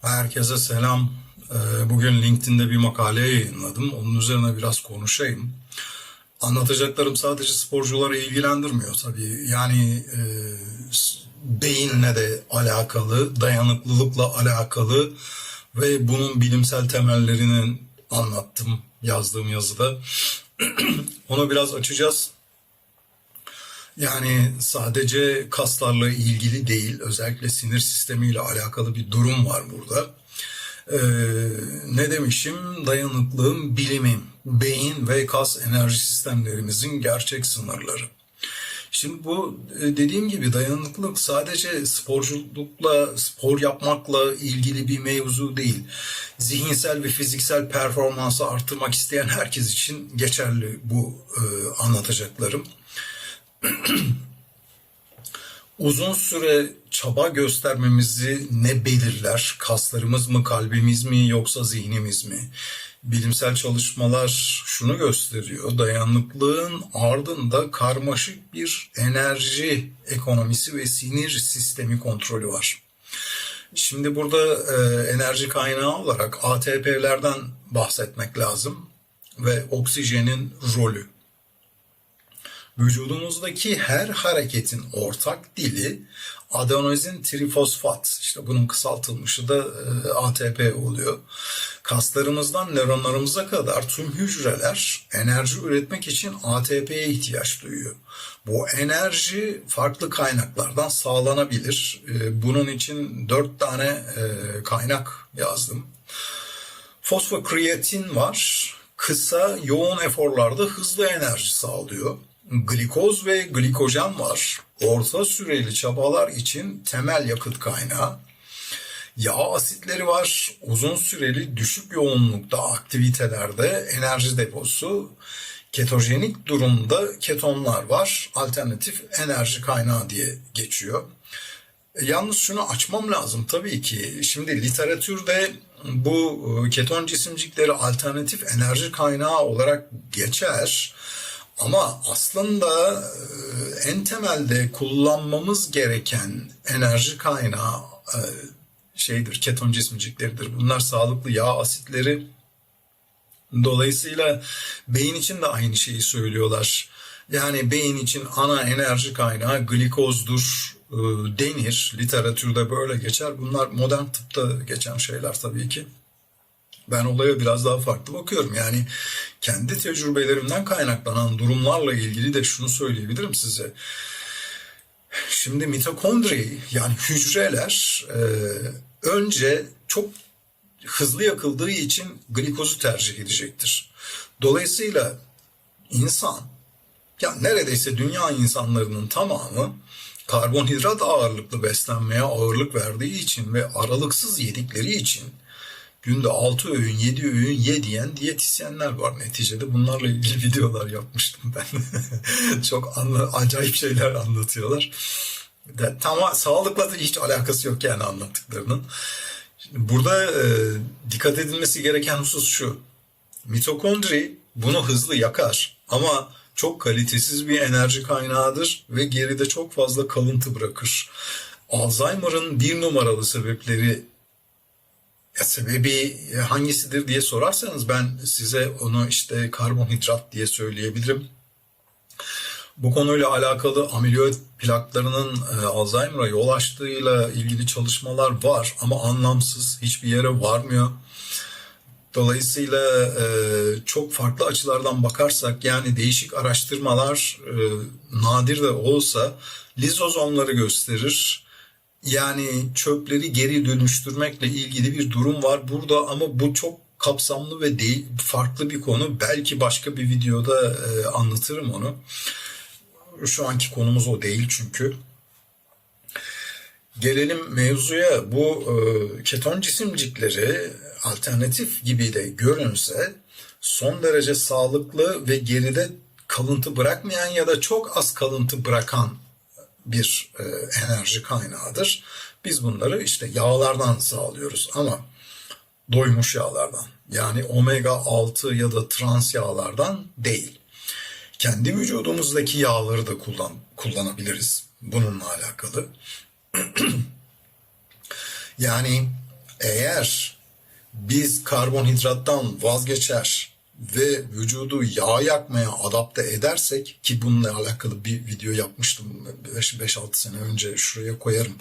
Herkese selam. Ee, Bugün LinkedIn'de bir makale yayınladım. Onun üzerine biraz konuşayım. Anlatacaklarım sadece sporcuları ilgilendirmiyor tabii. Yani e, beyinle de alakalı, dayanıklılıkla alakalı ve bunun bilimsel temellerini anlattım yazdığım yazıda. Onu biraz açacağız. Yani sadece kaslarla ilgili değil, özellikle sinir sistemiyle alakalı bir durum var burada. Ee, ne demişim? Dayanıklılığın bilimim, beyin ve kas enerji sistemlerimizin gerçek sınırları. Şimdi bu e, dediğim gibi dayanıklılık sadece sporculukla, spor yapmakla ilgili bir mevzu değil. Zihinsel ve fiziksel performansı arttırmak isteyen herkes için geçerli bu e, anlatacaklarım. Uzun süre çaba göstermemizi ne belirler? Kaslarımız mı, kalbimiz mi yoksa zihnimiz mi? Bilimsel çalışmalar şunu gösteriyor. Dayanıklılığın ardında karmaşık bir enerji ekonomisi ve sinir sistemi kontrolü var. Şimdi burada e, enerji kaynağı olarak ATP'lerden bahsetmek lazım ve oksijenin rolü. Vücudumuzdaki her hareketin ortak dili adenozin trifosfat. İşte bunun kısaltılmışı da e, ATP oluyor. Kaslarımızdan nöronlarımıza kadar tüm hücreler enerji üretmek için ATP'ye ihtiyaç duyuyor. Bu enerji farklı kaynaklardan sağlanabilir. E, bunun için dört tane e, kaynak yazdım. Fosfokreatin var. Kısa, yoğun eforlarda hızlı enerji sağlıyor. Glikoz ve glikojen var. Orta süreli çabalar için temel yakıt kaynağı. Yağ asitleri var. Uzun süreli düşük yoğunlukta aktivitelerde enerji deposu. Ketojenik durumda ketonlar var. Alternatif enerji kaynağı diye geçiyor. Yalnız şunu açmam lazım tabii ki. Şimdi literatürde bu e, keton cisimcikleri alternatif enerji kaynağı olarak geçer. Ama aslında e, en temelde kullanmamız gereken enerji kaynağı e, şeydir, keton cisimcikleridir. Bunlar sağlıklı yağ asitleri. Dolayısıyla beyin için de aynı şeyi söylüyorlar. Yani beyin için ana enerji kaynağı glikozdur e, denir. Literatürde böyle geçer. Bunlar modern tıpta geçen şeyler tabii ki. Ben olaya biraz daha farklı bakıyorum. Yani kendi tecrübelerimden kaynaklanan durumlarla ilgili de şunu söyleyebilirim size. Şimdi mitokondri yani hücreler e, önce çok hızlı yakıldığı için glikozu tercih edecektir. Dolayısıyla insan ya neredeyse dünya insanlarının tamamı karbonhidrat ağırlıklı beslenmeye ağırlık verdiği için ve aralıksız yedikleri için günde 6 öğün 7 öğün ye diyen diyetisyenler var neticede. Bunlarla ilgili videolar yapmıştım ben. Çok anla, acayip şeyler anlatıyorlar. De, tamam sağlıkla da hiç alakası yok yani anlattıklarının. Şimdi burada e, dikkat edilmesi gereken husus şu. Mitokondri bunu hızlı yakar ama çok kalitesiz bir enerji kaynağıdır ve geride çok fazla kalıntı bırakır. Alzheimer'ın bir numaralı sebepleri ya sebebi hangisidir diye sorarsanız ben size onu işte karbonhidrat diye söyleyebilirim. Bu konuyla alakalı amilöid plaklarının e, Alzheimer'a yol açtığıyla ilgili çalışmalar var ama anlamsız hiçbir yere varmıyor. Dolayısıyla e, çok farklı açılardan bakarsak yani değişik araştırmalar e, nadir de olsa lizozomları gösterir. Yani çöpleri geri dönüştürmekle ilgili bir durum var burada ama bu çok kapsamlı ve değil farklı bir konu. Belki başka bir videoda e, anlatırım onu. Şu anki konumuz o değil çünkü. Gelelim mevzuya. Bu e, keton cisimcikleri alternatif gibi de görünse son derece sağlıklı ve geride kalıntı bırakmayan ya da çok az kalıntı bırakan bir e, enerji kaynağıdır. Biz bunları işte yağlardan sağlıyoruz ama doymuş yağlardan yani omega 6 ya da trans yağlardan değil. Kendi vücudumuzdaki yağları da kullan, kullanabiliriz bununla alakalı. Yani Eğer biz karbonhidrattan vazgeçer ve vücudu yağ yakmaya adapte edersek ki bununla alakalı bir video yapmıştım 5-6 sene önce şuraya koyarım.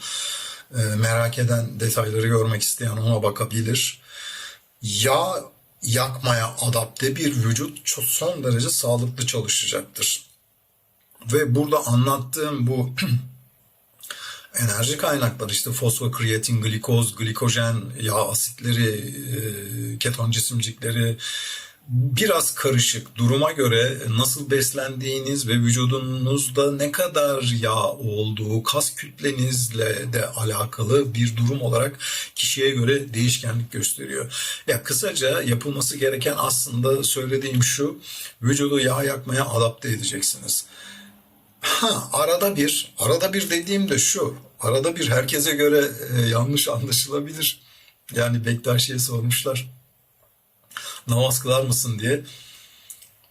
Ee, merak eden detayları görmek isteyen ona bakabilir. Yağ yakmaya adapte bir vücut çok son derece sağlıklı çalışacaktır. Ve burada anlattığım bu enerji kaynakları işte fosfokreatin, glikoz, glikojen, yağ asitleri, e, keton cisimcikleri biraz karışık. Duruma göre nasıl beslendiğiniz ve vücudunuzda ne kadar yağ olduğu, kas kütlenizle de alakalı bir durum olarak kişiye göre değişkenlik gösteriyor. Ya kısaca yapılması gereken aslında söylediğim şu, vücudu yağ yakmaya adapte edeceksiniz. Ha, arada bir, arada bir dediğim de şu, arada bir herkese göre e, yanlış anlaşılabilir. Yani Bektaşi'ye sormuşlar, namaz kılar mısın diye.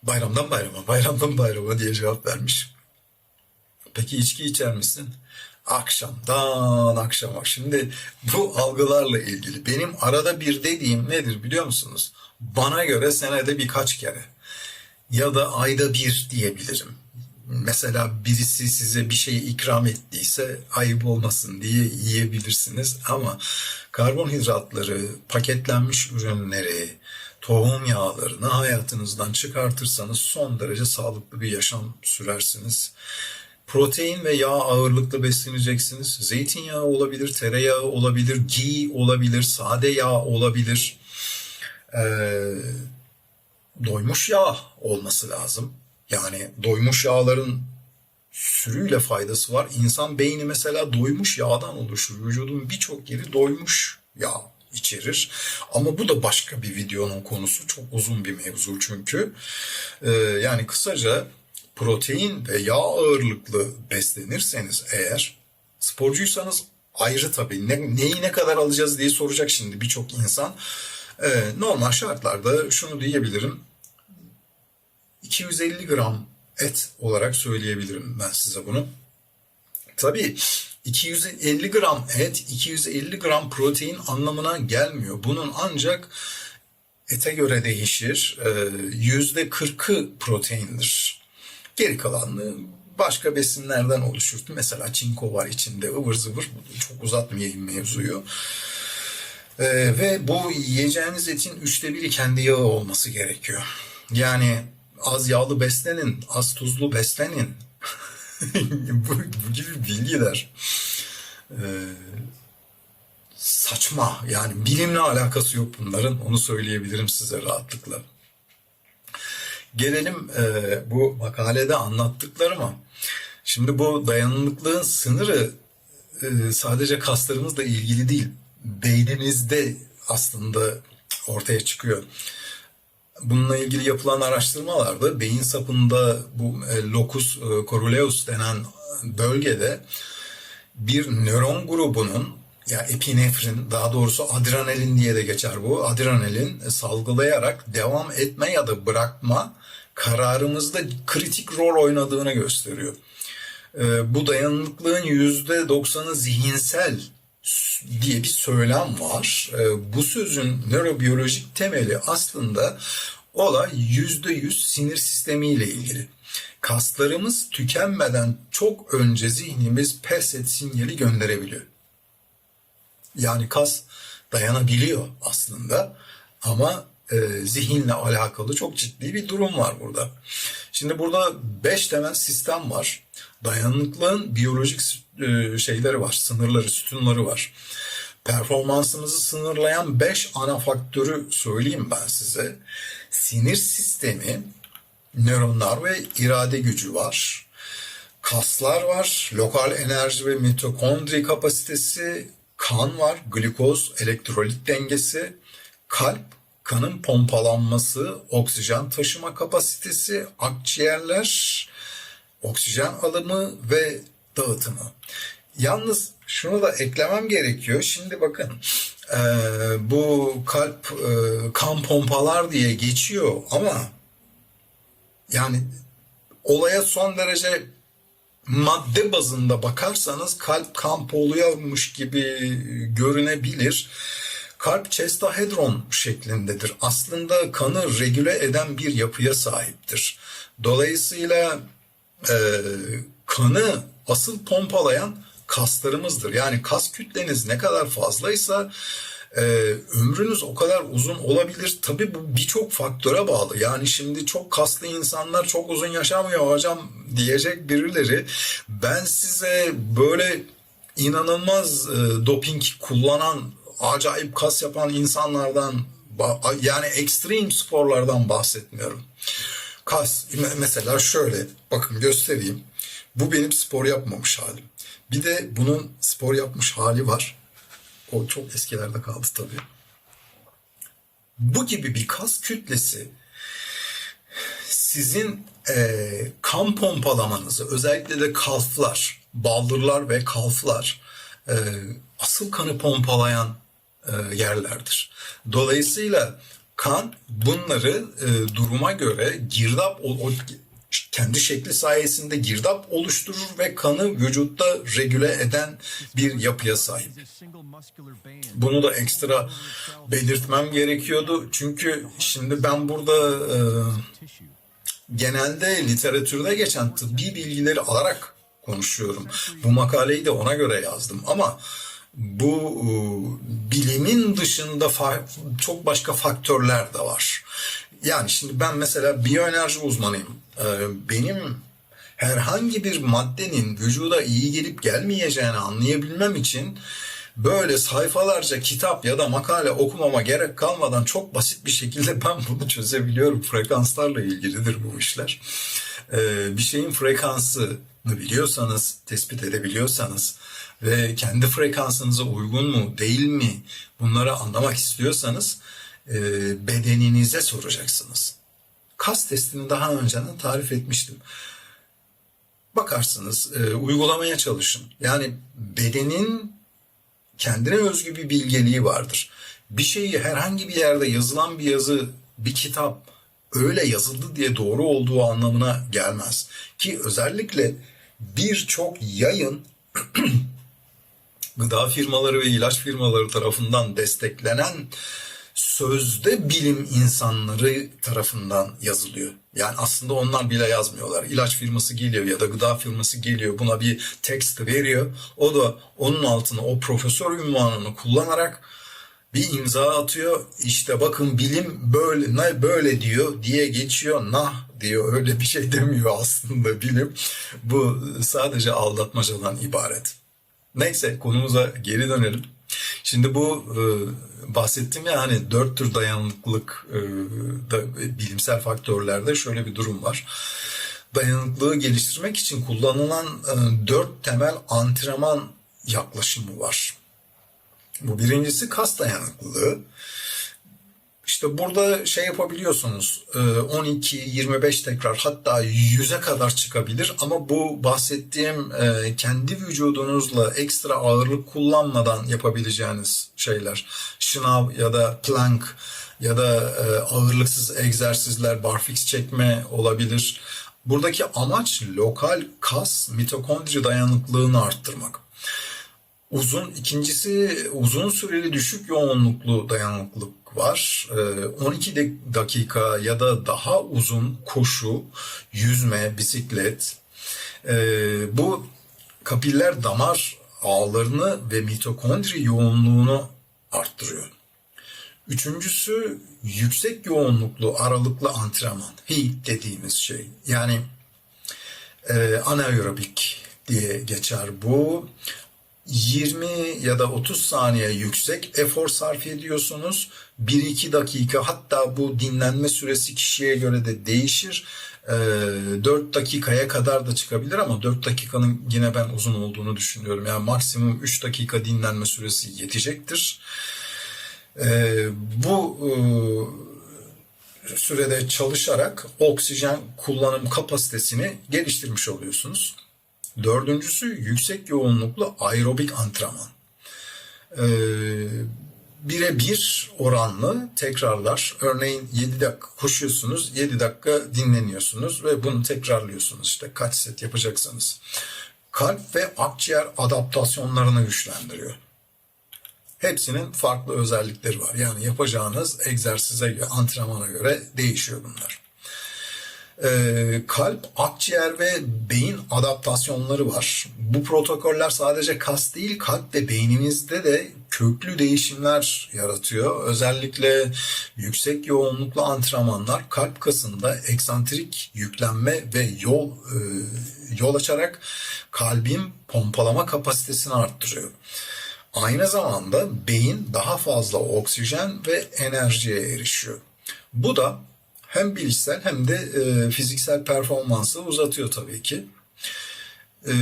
Bayramdan bayrama, bayramdan bayrama diye cevap vermiş. Peki içki içer misin? Akşamdan akşama. Şimdi bu algılarla ilgili benim arada bir dediğim nedir biliyor musunuz? Bana göre senede birkaç kere ya da ayda bir diyebilirim. Mesela birisi size bir şey ikram ettiyse ayıp olmasın diye yiyebilirsiniz ama karbonhidratları, paketlenmiş ürünleri, tohum yağlarını hayatınızdan çıkartırsanız son derece sağlıklı bir yaşam sürersiniz. Protein ve yağ ağırlıklı besleneceksiniz. Zeytinyağı olabilir, tereyağı olabilir, ghee olabilir, sade yağ olabilir. Ee, doymuş yağ olması lazım. Yani doymuş yağların sürüyle faydası var. İnsan beyni mesela doymuş yağdan oluşur. Vücudun birçok yeri doymuş yağ içerir. Ama bu da başka bir videonun konusu. Çok uzun bir mevzu çünkü. Ee, yani kısaca protein ve yağ ağırlıklı beslenirseniz eğer sporcuysanız ayrı tabii ne, neyi ne kadar alacağız diye soracak şimdi birçok insan. Ee, normal şartlarda şunu diyebilirim 250 gram et olarak söyleyebilirim ben size bunu. Tabii 250 gram et, 250 gram protein anlamına gelmiyor. Bunun ancak ete göre değişir. Yüzde 40'ı proteindir. Geri kalanını başka besinlerden oluşur. Mesela çinko var içinde ıvır zıvır. Çok uzatmayayım mevzuyu. Ee, ve bu yiyeceğiniz etin üçte biri kendi yağı olması gerekiyor. Yani az yağlı beslenin, az tuzlu beslenin. bu, bu gibi bilgiler e, saçma. Yani bilimle alakası yok bunların. Onu söyleyebilirim size rahatlıkla. Gelelim e, bu makalede anlattıklarıma. Şimdi bu dayanıklılığın sınırı e, sadece kaslarımızla ilgili değil. Beynimizde aslında ortaya çıkıyor. Bununla ilgili yapılan araştırmalarda beyin sapında bu e, locus e, coruleus denen bölgede bir nöron grubunun ya epinefrin daha doğrusu adrenalin diye de geçer bu. Adrenalin salgılayarak devam etme ya da bırakma kararımızda kritik rol oynadığını gösteriyor. E, bu dayanıklılığın %90'ı zihinsel diye bir söylem var. Bu sözün nörobiyolojik temeli aslında olay %100 sinir sistemiyle ilgili. Kaslarımız tükenmeden çok önce zihnimiz pes et sinyali gönderebiliyor. Yani kas dayanabiliyor aslında ama e, zihinle alakalı çok ciddi bir durum var burada. Şimdi burada beş temel sistem var. Dayanıklılığın biyolojik e, şeyleri var, sınırları, sütunları var. Performansımızı sınırlayan beş ana faktörü söyleyeyim ben size. Sinir sistemi, nöronlar ve irade gücü var. Kaslar var, lokal enerji ve mitokondri kapasitesi, kan var, glikoz, elektrolit dengesi, kalp, kanın pompalanması, oksijen taşıma kapasitesi, akciğerler, oksijen alımı ve dağıtımı. Yalnız şunu da eklemem gerekiyor. Şimdi bakın e, bu kalp e, kan pompalar diye geçiyor ama yani olaya son derece madde bazında bakarsanız kalp kan poluyormuş gibi görünebilir. Kalp chestahedron şeklindedir. Aslında kanı regüle eden bir yapıya sahiptir. Dolayısıyla e, kanı asıl pompalayan kaslarımızdır. Yani kas kütleniz ne kadar fazlaysa e, ömrünüz o kadar uzun olabilir. Tabii bu birçok faktöre bağlı. Yani şimdi çok kaslı insanlar çok uzun yaşamıyor hocam diyecek birileri. Ben size böyle inanılmaz e, doping kullanan, acayip kas yapan insanlardan yani ekstrem sporlardan bahsetmiyorum. Kas me- mesela şöyle bakın göstereyim. Bu benim spor yapmamış halim. Bir de bunun spor yapmış hali var. O çok eskilerde kaldı tabii. Bu gibi bir kas kütlesi sizin eee, kan pompalamanızı özellikle de kalflar, baldırlar ve kalflar eee, asıl kanı pompalayan eee, yerlerdir. Dolayısıyla kan bunları eee, duruma göre girdap o, o kendi şekli sayesinde girdap oluşturur ve kanı vücutta regüle eden bir yapıya sahip. Bunu da ekstra belirtmem gerekiyordu. Çünkü şimdi ben burada e, genelde literatürde geçen tıbbi bilgileri alarak konuşuyorum. Bu makaleyi de ona göre yazdım ama bu e, bilimin dışında çok başka faktörler de var. Yani şimdi ben mesela biyoenerji uzmanıyım. E, benim herhangi bir maddenin vücuda iyi gelip gelmeyeceğini anlayabilmem için böyle sayfalarca kitap ya da makale okumama gerek kalmadan çok basit bir şekilde ben bunu çözebiliyorum. Frekanslarla ilgilidir bu işler. Ee, bir şeyin frekansını biliyorsanız, tespit edebiliyorsanız ve kendi frekansınıza uygun mu, değil mi bunları anlamak istiyorsanız e, bedeninize soracaksınız. Kas testini daha önceden tarif etmiştim bakarsınız, e, uygulamaya çalışın. Yani bedenin kendine özgü bir bilgeliği vardır. Bir şeyi herhangi bir yerde yazılan bir yazı, bir kitap öyle yazıldı diye doğru olduğu anlamına gelmez. Ki özellikle birçok yayın gıda firmaları ve ilaç firmaları tarafından desteklenen sözde bilim insanları tarafından yazılıyor. Yani aslında onlar bile yazmıyorlar. İlaç firması geliyor ya da gıda firması geliyor buna bir tekst veriyor. O da onun altına o profesör ünvanını kullanarak bir imza atıyor. İşte bakın bilim böyle ne böyle diyor diye geçiyor. Nah diyor öyle bir şey demiyor aslında bilim. Bu sadece aldatmacadan ibaret. Neyse konumuza geri dönelim. Şimdi bu e, bahsettim ya hani dört tür dayanıklılık e, da, bilimsel faktörlerde şöyle bir durum var. Dayanıklılığı geliştirmek için kullanılan e, dört temel antrenman yaklaşımı var. Bu birincisi kas dayanıklılığı. İşte burada şey yapabiliyorsunuz 12, 25 tekrar hatta 100'e kadar çıkabilir ama bu bahsettiğim e, kendi vücudunuzla ekstra ağırlık kullanmadan yapabileceğiniz şeyler. Şınav ya da plank ya da e, ağırlıksız egzersizler, barfix çekme olabilir. Buradaki amaç lokal kas mitokondri dayanıklılığını arttırmak. Uzun ikincisi uzun süreli düşük yoğunluklu dayanıklılık var. Ee, 12 de- dakika ya da daha uzun koşu, yüzme, bisiklet. Ee, bu kapiller damar ağlarını ve mitokondri yoğunluğunu arttırıyor. Üçüncüsü yüksek yoğunluklu aralıklı antrenman. HIIT dediğimiz şey. Yani e, anaerobik diye geçer bu. 20 ya da 30 saniye yüksek efor sarf ediyorsunuz. 1-2 dakika hatta bu dinlenme süresi kişiye göre de değişir. Ee, 4 dakikaya kadar da çıkabilir ama 4 dakikanın yine ben uzun olduğunu düşünüyorum. Yani maksimum 3 dakika dinlenme süresi yetecektir. Ee, bu e, sürede çalışarak oksijen kullanım kapasitesini geliştirmiş oluyorsunuz. Dördüncüsü yüksek yoğunluklu aerobik antrenman. Ee, bire bir oranlı tekrarlar. Örneğin 7 dakika koşuyorsunuz, 7 dakika dinleniyorsunuz ve bunu tekrarlıyorsunuz işte kaç set yapacaksanız. Kalp ve akciğer adaptasyonlarını güçlendiriyor. Hepsinin farklı özellikleri var. Yani yapacağınız egzersize antrenmana göre değişiyor bunlar. Ee, kalp, akciğer ve beyin adaptasyonları var. Bu protokoller sadece kas değil, kalp ve beynimizde de köklü değişimler yaratıyor. Özellikle yüksek yoğunluklu antrenmanlar kalp kasında eksantrik yüklenme ve yol e, yol açarak kalbin pompalama kapasitesini arttırıyor. Aynı zamanda beyin daha fazla oksijen ve enerjiye erişiyor. Bu da hem bilişsel hem de e, fiziksel performansı uzatıyor tabii ki. E,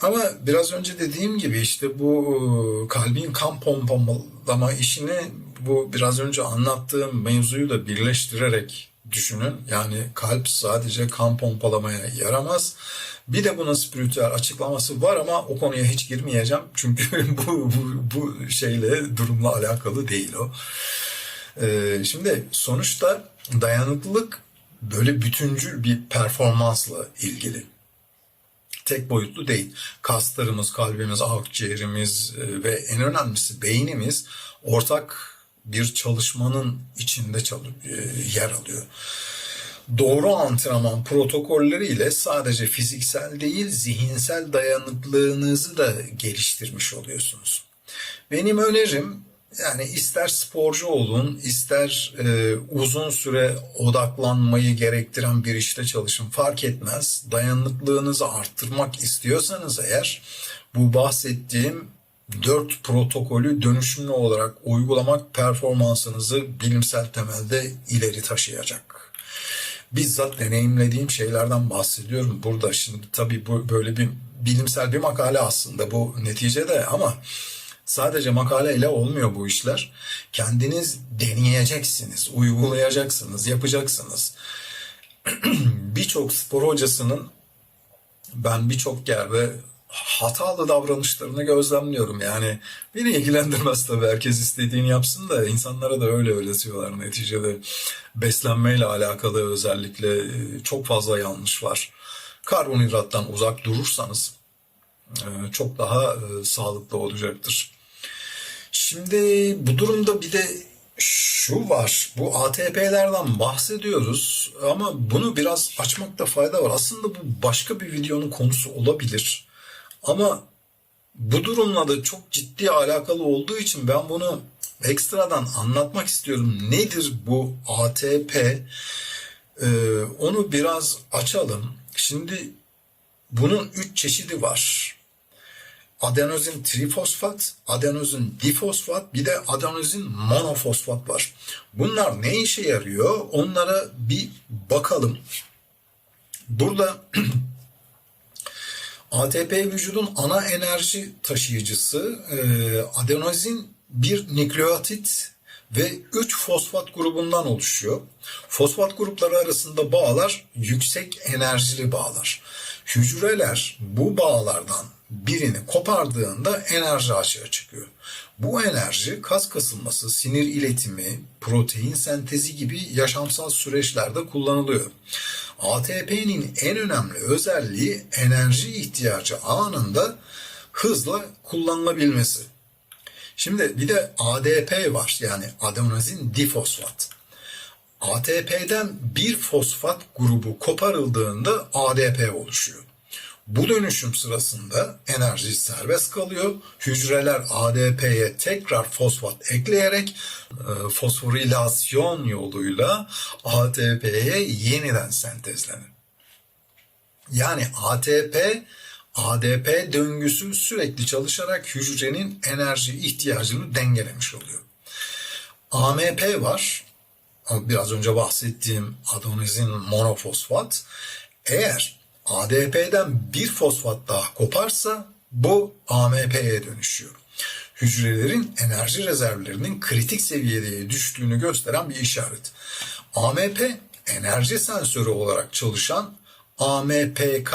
ama biraz önce dediğim gibi işte bu e, kalbin kan pompalama işini bu biraz önce anlattığım mevzuyu da birleştirerek düşünün. Yani kalp sadece kan pompalamaya yaramaz. Bir de bunun spiritüel açıklaması var ama o konuya hiç girmeyeceğim. Çünkü bu, bu, bu şeyle durumla alakalı değil o. Ee, şimdi sonuçta dayanıklılık böyle bütüncül bir performansla ilgili. Tek boyutlu değil. Kaslarımız, kalbimiz, akciğerimiz e, ve en önemlisi beynimiz ortak bir çalışmanın içinde e, yer alıyor. Doğru antrenman protokolleriyle sadece fiziksel değil zihinsel dayanıklılığınızı da geliştirmiş oluyorsunuz. Benim önerim yani ister sporcu olun, ister e, uzun süre odaklanmayı gerektiren bir işte çalışın fark etmez. Dayanıklılığınızı arttırmak istiyorsanız eğer bu bahsettiğim dört protokolü dönüşümlü olarak uygulamak performansınızı bilimsel temelde ileri taşıyacak. Bizzat deneyimlediğim şeylerden bahsediyorum burada. Şimdi tabii bu böyle bir bilimsel bir makale aslında bu neticede ama Sadece makaleyle olmuyor bu işler. Kendiniz deneyeceksiniz, uygulayacaksınız, yapacaksınız. birçok spor hocasının ben birçok yerde hatalı davranışlarını gözlemliyorum. Yani beni ilgilendirmez tabii herkes istediğini yapsın da insanlara da öyle öğretiyorlar neticede. Beslenmeyle alakalı özellikle çok fazla yanlış var. Karbonhidrattan uzak durursanız e, çok daha e, sağlıklı olacaktır. Şimdi bu durumda bir de şu var. Bu ATP'lerden bahsediyoruz ama bunu biraz açmakta fayda var. Aslında bu başka bir videonun konusu olabilir. Ama bu durumla da çok ciddi alakalı olduğu için ben bunu ekstradan anlatmak istiyorum. Nedir bu ATP? Ee, onu biraz açalım. Şimdi bunun üç çeşidi var adenozin trifosfat, adenozin difosfat, bir de adenozin monofosfat var. Bunlar ne işe yarıyor? Onlara bir bakalım. Burada ATP vücudun ana enerji taşıyıcısı e, adenozin bir nükleotit ve 3 fosfat grubundan oluşuyor. Fosfat grupları arasında bağlar yüksek enerjili bağlar. Hücreler bu bağlardan birini kopardığında enerji açığa çıkıyor. Bu enerji kas kasılması, sinir iletimi, protein sentezi gibi yaşamsal süreçlerde kullanılıyor. ATP'nin en önemli özelliği enerji ihtiyacı anında hızla kullanılabilmesi. Şimdi bir de ADP var yani adenozin difosfat. ATP'den bir fosfat grubu koparıldığında ADP oluşuyor. Bu dönüşüm sırasında enerji serbest kalıyor. Hücreler ADP'ye tekrar fosfat ekleyerek e, fosforilasyon yoluyla ATP'ye yeniden sentezlenir. Yani ATP ADP döngüsü sürekli çalışarak hücrenin enerji ihtiyacını dengelemiş oluyor. AMP var. Biraz önce bahsettiğim adenozin monofosfat. Eğer ADP'den bir fosfat daha koparsa bu AMP'ye dönüşüyor. Hücrelerin enerji rezervlerinin kritik seviyeye düştüğünü gösteren bir işaret. AMP enerji sensörü olarak çalışan AMPK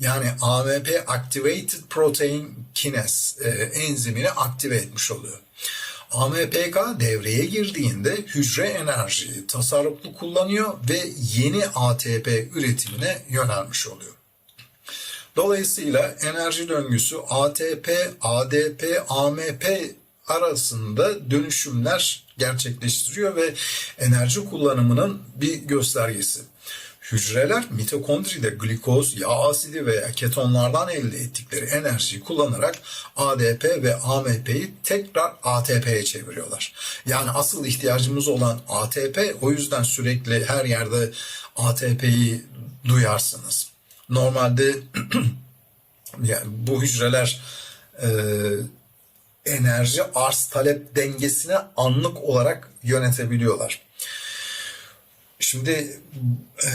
yani AMP Activated Protein Kinase e, enzimini aktive etmiş oluyor. AMPK devreye girdiğinde hücre enerjiyi tasarruflu kullanıyor ve yeni ATP üretimine yönelmiş oluyor. Dolayısıyla enerji döngüsü ATP, ADP, AMP arasında dönüşümler gerçekleştiriyor ve enerji kullanımının bir göstergesi. Hücreler mitokondride glikoz, yağ asidi veya ketonlardan elde ettikleri enerjiyi kullanarak ADP ve AMP'yi tekrar ATP'ye çeviriyorlar. Yani asıl ihtiyacımız olan ATP o yüzden sürekli her yerde ATP'yi duyarsınız. Normalde yani bu hücreler e, enerji arz talep dengesine anlık olarak yönetebiliyorlar. Şimdi e,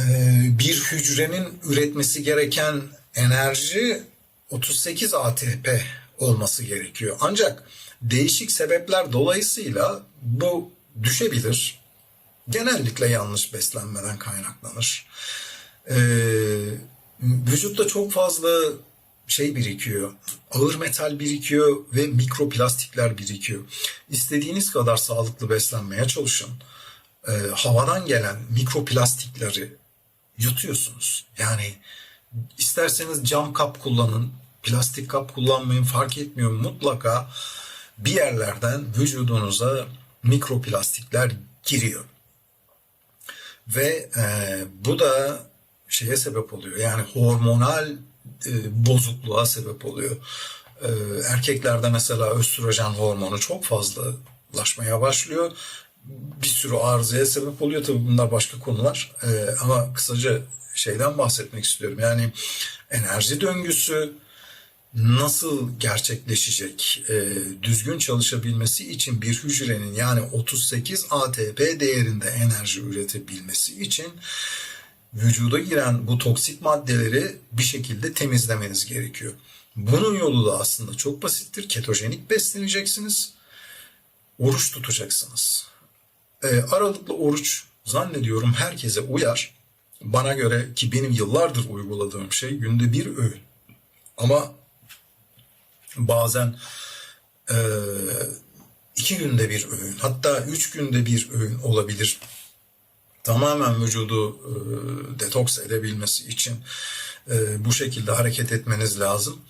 bir hücrenin üretmesi gereken enerji 38 ATP olması gerekiyor. Ancak değişik sebepler dolayısıyla bu düşebilir. Genellikle yanlış beslenmeden kaynaklanır. E, vücutta çok fazla şey birikiyor. Ağır metal birikiyor ve mikroplastikler birikiyor. İstediğiniz kadar sağlıklı beslenmeye çalışın e, havadan gelen mikroplastikleri yutuyorsunuz. Yani isterseniz cam kap kullanın, plastik kap kullanmayın fark etmiyor. Mutlaka bir yerlerden vücudunuza mikroplastikler giriyor. Ve e, bu da şeye sebep oluyor. Yani hormonal e, bozukluğa sebep oluyor. E, erkeklerde mesela östrojen hormonu çok fazlalaşmaya başlıyor bir sürü arızaya sebep oluyor. Tabii bunlar başka konular. Ee, ama kısaca şeyden bahsetmek istiyorum. Yani enerji döngüsü nasıl gerçekleşecek? Ee, düzgün çalışabilmesi için bir hücrenin yani 38 ATP değerinde enerji üretebilmesi için vücuda giren bu toksik maddeleri bir şekilde temizlemeniz gerekiyor. Bunun yolu da aslında çok basittir. Ketojenik besleneceksiniz. Oruç tutacaksınız e, aralıklı oruç zannediyorum herkese uyar. Bana göre ki benim yıllardır uyguladığım şey günde bir öğün. Ama bazen e, iki günde bir öğün hatta üç günde bir öğün olabilir. Tamamen vücudu e, detoks edebilmesi için e, bu şekilde hareket etmeniz lazım.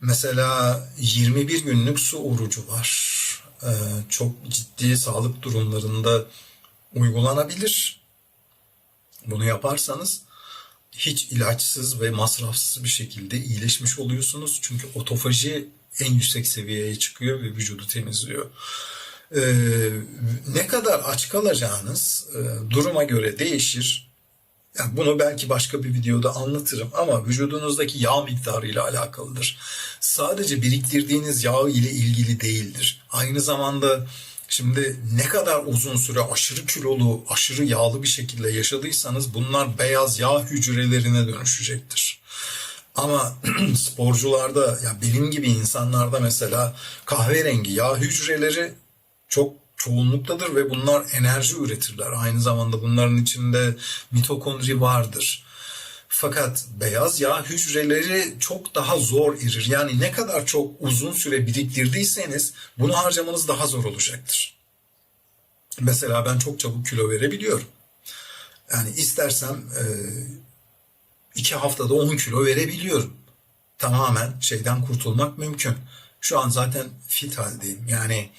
Mesela 21 günlük su orucu var çok ciddi sağlık durumlarında uygulanabilir. Bunu yaparsanız hiç ilaçsız ve masrafsız bir şekilde iyileşmiş oluyorsunuz. Çünkü otofaji en yüksek seviyeye çıkıyor ve vücudu temizliyor. Ee, ne kadar aç kalacağınız e, duruma göre değişir. Yani bunu belki başka bir videoda anlatırım ama vücudunuzdaki yağ miktarı ile alakalıdır. Sadece biriktirdiğiniz yağ ile ilgili değildir. Aynı zamanda şimdi ne kadar uzun süre aşırı kilolu, aşırı yağlı bir şekilde yaşadıysanız bunlar beyaz yağ hücrelerine dönüşecektir. Ama sporcularda ya benim gibi insanlarda mesela kahverengi yağ hücreleri çok çoğunluktadır ve bunlar enerji üretirler. Aynı zamanda bunların içinde mitokondri vardır. Fakat beyaz yağ hücreleri çok daha zor erir. Yani ne kadar çok uzun süre biriktirdiyseniz bunu harcamanız daha zor olacaktır. Mesela ben çok çabuk kilo verebiliyorum. Yani istersem e, iki haftada 10 kilo verebiliyorum. Tamamen şeyden kurtulmak mümkün. Şu an zaten fit haldeyim. Yani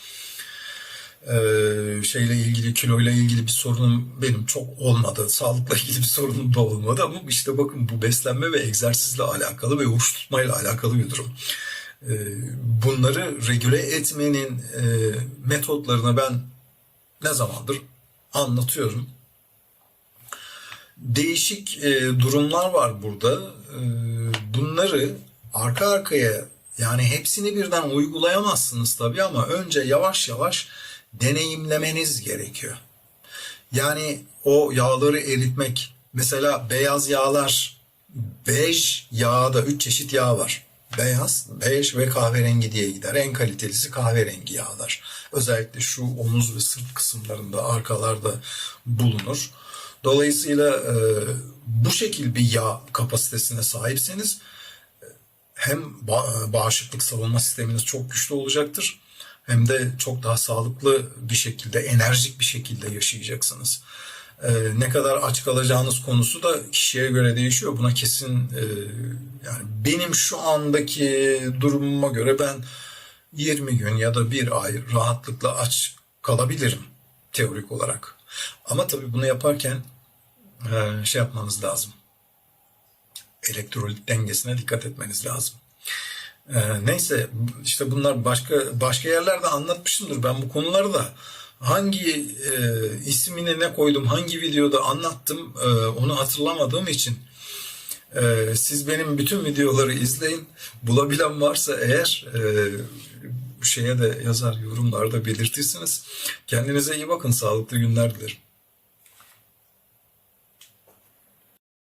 ee, şeyle ilgili kiloyla ilgili bir sorunum benim çok olmadı. Sağlıkla ilgili bir sorunum da olmadı ama işte bakın bu beslenme ve egzersizle alakalı ve oruç tutmayla alakalı bir durum. Ee, bunları regüle etmenin e, metotlarını ben ne zamandır anlatıyorum. Değişik e, durumlar var burada. E, bunları arka arkaya yani hepsini birden uygulayamazsınız tabii ama önce yavaş yavaş deneyimlemeniz gerekiyor. Yani o yağları eritmek, mesela beyaz yağlar, bej yağda üç çeşit yağ var. Beyaz, bej ve kahverengi diye gider. En kalitelisi kahverengi yağlar. Özellikle şu omuz ve sırt kısımlarında, arkalarda bulunur. Dolayısıyla e, bu şekil bir yağ kapasitesine sahipseniz hem bağışıklık savunma sisteminiz çok güçlü olacaktır hem de çok daha sağlıklı bir şekilde, enerjik bir şekilde yaşayacaksınız. Ee, ne kadar aç kalacağınız konusu da kişiye göre değişiyor. Buna kesin e, yani benim şu andaki durumuma göre ben 20 gün ya da bir ay rahatlıkla aç kalabilirim teorik olarak. Ama tabii bunu yaparken e, şey yapmanız lazım. Elektrolit dengesine dikkat etmeniz lazım. E, neyse işte bunlar başka başka yerlerde anlatmışımdır ben bu konuları da. Hangi e, ismini ne koydum, hangi videoda anlattım e, onu hatırlamadığım için ee, siz benim bütün videoları izleyin. Bulabilen varsa eğer e, şeye de yazar yorumlarda belirtirsiniz. Kendinize iyi bakın. Sağlıklı günler dilerim.